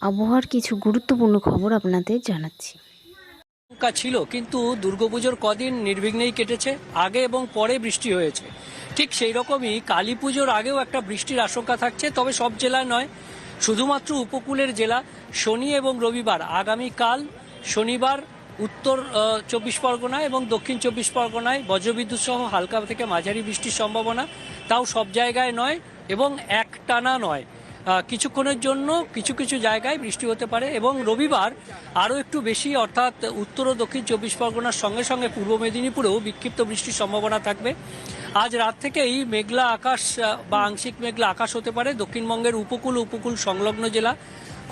আবহাওয়ার কিছু গুরুত্বপূর্ণ খবর আপনাদের জানাচ্ছি। ছিল কিন্তু দুর্গাপুজোর কদিন নির্বিঘ্নেই কেটেছে আগে এবং পরে বৃষ্টি হয়েছে। ঠিক সেই রকমই কালী পুজোর আগেও একটা বৃষ্টির আশঙ্কা থাকছে তবে সব জেলায় নয় শুধুমাত্র উপকূলের জেলা শনি এবং রবিবার। আগামীকাল শনিবার উত্তর চব্বিশ পরগনা এবং দক্ষিণ চব্বিশ পরগনায় বজ্রবিদ্যুৎ সহ হালকা থেকে মাঝারি বৃষ্টির সম্ভাবনা। তাও সব জায়গায় নয় এবং একটানা নয়। আহ, কিছুক্ষণের জন্য কিছু কিছু জায়গায় বৃষ্টি হতে পারে এবং রবিবার আরও একটু বেশি, অর্থাৎ উত্তর ও দক্ষিণ চব্বিশ পরগনার সঙ্গে সঙ্গে পূর্ব মেদিনীপুরেও বিক্ষিপ্ত বৃষ্টির সম্ভাবনা থাকবে। আজ রাত থেকেই মেঘলা আকাশ বা আংশিক মেঘলা আকাশ হতে পারে। দক্ষিণবঙ্গের উপকূল উপকূল সংলগ্ন জেলা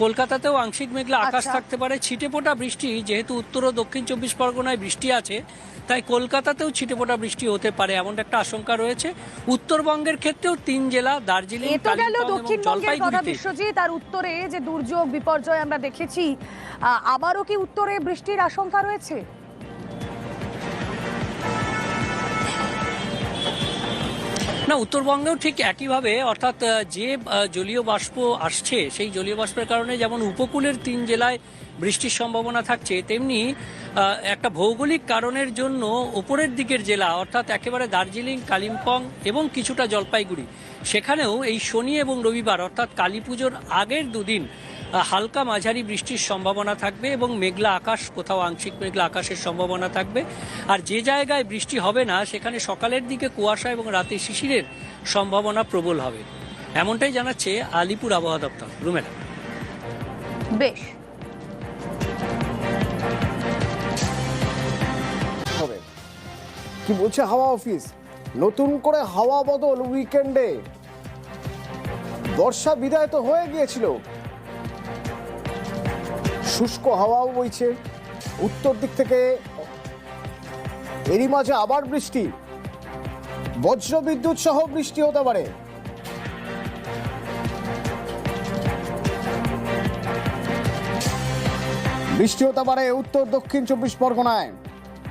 কলকাতাতেও আংশিক মেঘলা আকাশ আচ্ছা। থাকতে পারে। ছিটেফোঁটা বৃষ্টি যেহেতু উত্তর ও দক্ষিণ চব্বিশ পরগনায় বৃষ্টি আছে তাই কলকাতাতেও ছিটেফোঁটা বৃষ্টি হতে পারে এমন একটা আশঙ্কা রয়েছে। উত্তরবঙ্গের ক্ষেত্রেও তিন জেলা দার্জিলিং দক্ষিণবঙ্গের কথা বিশ্বজিৎ আর উত্তরে যে দুর্যোগ বিপর্যয় আমরা দেখেছি আবারও কি উত্তরে বৃষ্টির আশঙ্কা রয়েছে? না, উত্তরবঙ্গেও ঠিক একইভাবে, অর্থাৎ যে জলীয় বাষ্প আসছে, সেই জলীয় বাষ্পের কারণে যেমন উপকূলের তিন জেলায় বৃষ্টির সম্ভাবনা থাকছে, তেমনি একটা ভৌগোলিক কারণের জন্য ওপরের দিকের জেলা, অর্থাৎ একেবারে দার্জিলিং, কালিম্পং এবং কিছুটা জলপাইগুড়ি, সেখানেও এই শনি এবং রবিবার, অর্থাৎ কালী পুজোর আগের দুদিন হালকা মাঝারি বৃষ্টির সম্ভাবনা থাকবে এবং মেঘলা আকাশ কোথাও আংশিক মেঘলা আকাশের সম্ভাবনা থাকবে। আর যে জায়গায় বৃষ্টি হবে না সেখানে সকালের দিকে কুয়াশা এবং রাতে শিশিরের সম্ভাবনা প্রবল হবে। এমনটাই জানাচ্ছে আলিপুর আবহাওয়া দপ্তর। রুমেলা। বেশ। হবে। কি বলছে হাওয়া অফিস? নতুন করে হাওয়া বদল উইকেন্ডে। বর্ষা বিদায় তো হয়ে গিয়েছিল। শুষ্ক হাওয়াও বইছে। উত্তর দিক থেকে এরই মাঝে আবার বৃষ্টি। বজ্র বিদ্যুৎ সহ বৃষ্টি হতে পারে। বৃষ্টি হতে পারে উত্তর দক্ষিণ চব্বিশ পরগনায়।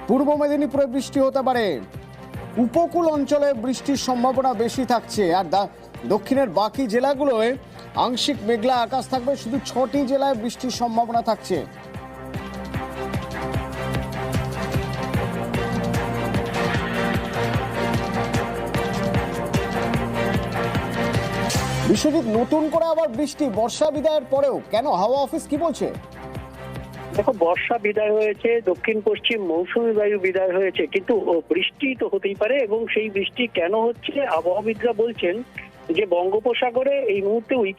পূর্ব মেদিনীপুরে বৃষ্টি হতে পারে। উপকূল অঞ্চলে বৃষ্টির সম্ভাবনা বেশি থাকছে, আর দক্ষিণের বাকি জেলাগুলোয় আংশিক মেঘলা আকাশ থাকবে, শুধু ছটি জেলায় বৃষ্টির সম্ভাবনা থাকছে। বিশ্বজিৎ, নতুন করে আবার বৃষ্টি, বর্ষা বিদায়ের পরেও কেন? হাওয়া অফিস কি বলছে? দেখো, বর্ষা বিদায় হয়েছে, দক্ষিণ পশ্চিম মৌসুমী বায়ু বিদায় হয়েছে, কিন্তু বৃষ্টি তো হতেই পারে এবং সেই বৃষ্টি কেন হচ্ছে? আবহাওয়াবিদরা বলছেন যে বঙ্গোপসাগরে এই মুহূর্তে